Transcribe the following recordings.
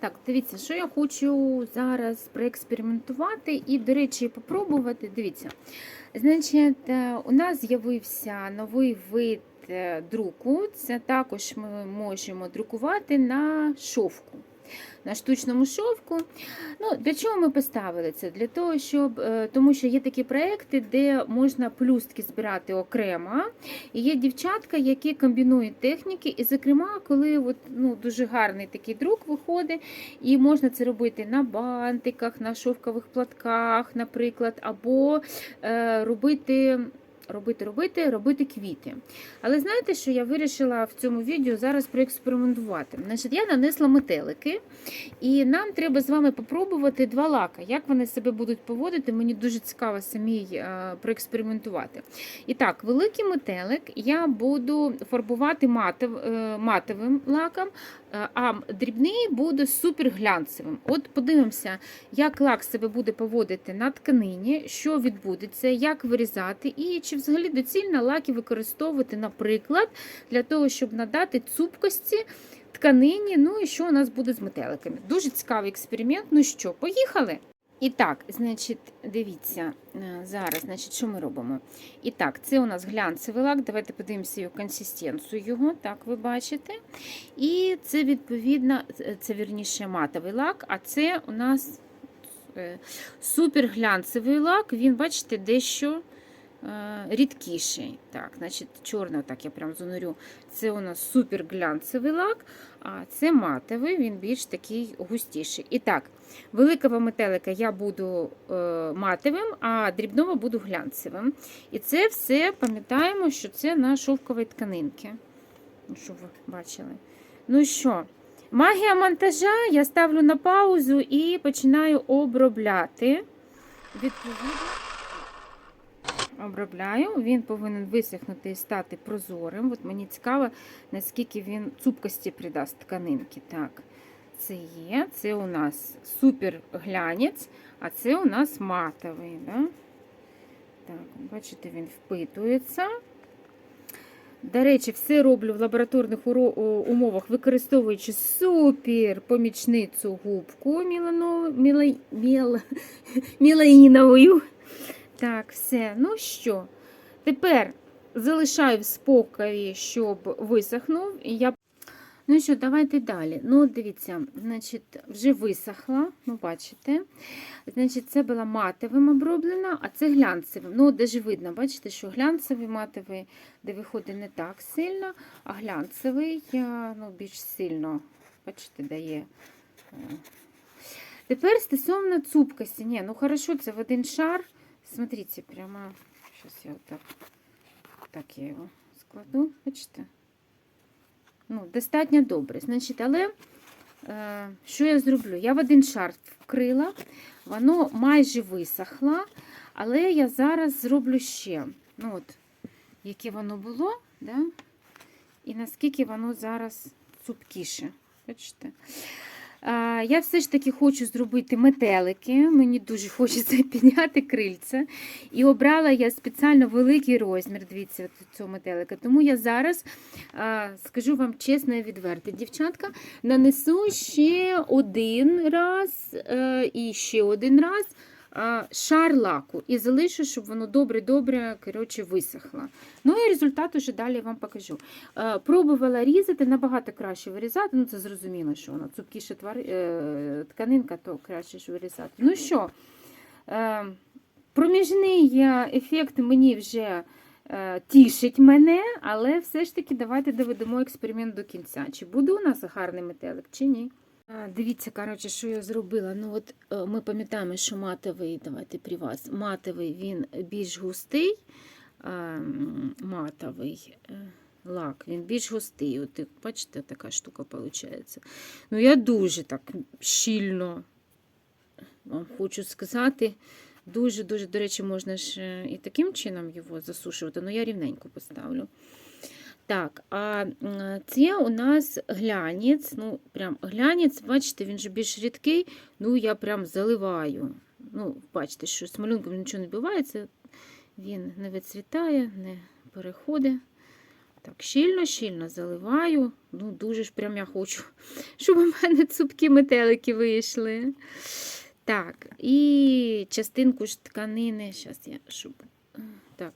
Так, дивіться, що я хочу зараз проекспериментувати і, до речі, попробувати. Дивіться. Значить, е, у нас з'явився новий вид е, друку. Це також ми можемо друкувати на шовку. На штучному шовку. Ну, Для чого ми поставили це? Для того, щоб, е, тому що є такі проекти, де можна плюстки збирати окремо. І є дівчатка, які комбінують техніки. І, зокрема, коли от, ну, дуже гарний такий друк виходить, і можна це робити на бантиках, на шовкових платках, наприклад, або е, робити. Робити, робити, робити квіти. Але знаєте, що я вирішила в цьому відео зараз проекспериментувати? Значить, я нанесла метелики, і нам треба з вами попробувати два лака. Як вони себе будуть поводити, мені дуже цікаво самій е, проекспериментувати. І так, великий метелик я буду фарбувати матов, е, матовим лаком, е, а дрібний буде суперглянцевим. От подивимося, як лак себе буде поводити на тканині, що відбудеться, як вирізати, і чи взагалі доцільно лаки використовувати, наприклад, для того, щоб надати цупкості тканині. Ну і що у нас буде з метеликами. Дуже цікавий експеримент. Ну що, поїхали? І так, значить, дивіться, е, зараз, значить, що ми робимо? І так, це у нас глянцевий лак. Давайте подивимося його консистенцію його, так ви бачите. І це, відповідно, це вірніше матовий лак, а це у нас е, суперглянцевий лак. Він, бачите, дещо е, рідкіший. Так, значить, чорний, так я прям занурю. Це у нас суперглянцевий лак, а це матовий, він більш такий густіший. І так, великого метелика я буду е, матовим, а дрібного буду глянцевим. І це все пам'ятаємо, що це на шовковій тканинки. Ну, Щоб ви бачили. Ну що, магія монтажа я ставлю на паузу і починаю обробляти. Відповідно, обробляю. Він повинен висохнути і стати прозорим. От мені цікаво, наскільки він цупкості придасть тканинки. Так, це є. Це у нас супер глянець, а це у нас матовий. Да? Так, бачите, він впитується. До речі, все роблю в лабораторних умовах, використовуючи супер помічницю губку мілаїновою. Так, все. Ну що, тепер залишаю в спокої, щоб висохнув. Я... Ну що, давайте далі. Ну, дивіться, значить, вже висохла, ну, бачите. Значить, це була матовим оброблена, а це глянцевим. Ну, даже видно, бачите, що глянцевий матовий, де виходить не так сильно, а глянцевий ну, більш сильно, бачите, дає. е. Тепер стосовно цупкості. Ні, ну хорошо, це в один шар. Смотрите, прямо, сейчас я вот так, так я його складу, бачите? Ну, достатньо добре. Значить, але е, що я зроблю? Я в один шар вкрила, воно майже висохло, але я зараз зроблю ще. Ну от, яке воно було, да? і наскільки воно зараз цупкіше. Бачите? Я все ж таки хочу зробити метелики. Мені дуже хочеться підняти крильця. І обрала я спеціально великий розмір, дивіться, цього метелика. Тому я зараз скажу вам чесно і відверто, дівчатка, нанесу ще один раз е, і ще один раз шар лаку і залишу, щоб воно добре-добре коротше, висохло. Ну і результат уже далі вам покажу. Е, Пробувала різати, набагато краще вирізати. Ну, це зрозуміло, що воно цупкіша е, тканинка, то краще ж вирізати. Ну що, е, проміжний е, ефект мені вже е, тішить мене, але все ж таки давайте доведемо експеримент до кінця. Чи буде у нас гарний метелик, чи ні. Дивіться, коротше, що я зробила. Ну, от е, ми пам'ятаємо, що матовий, давайте при вас, матовий він більш густий, матовий е, лак, він більш густий. От, бачите, така штука виходить. Ну, я дуже так щільно вам хочу сказати. Дуже-дуже, до речі, можна ж е, і таким чином його засушувати, але я рівненько поставлю. Так, а це у нас глянець. Ну, прям глянець, бачите, він же більш рідкий. Ну, я прям заливаю. Ну, бачите, що з малюнком нічого не відбувається. Він не вицвітає, не переходить. Так, щільно-щільно заливаю. Ну, дуже ж прям я хочу, щоб у мене цупкі метелики вийшли. Так, і частинку ж тканини. Зараз я щоб. Так.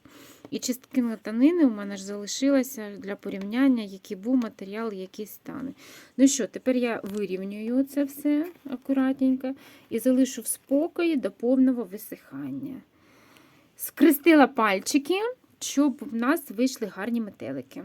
І частинка тканини у мене ж залишилася для порівняння, який був матеріал, який стане. Ну що, тепер я вирівнюю це все акуратненько і залишу в спокої до повного висихання. Скрестила пальчики, щоб в нас вийшли гарні метелики.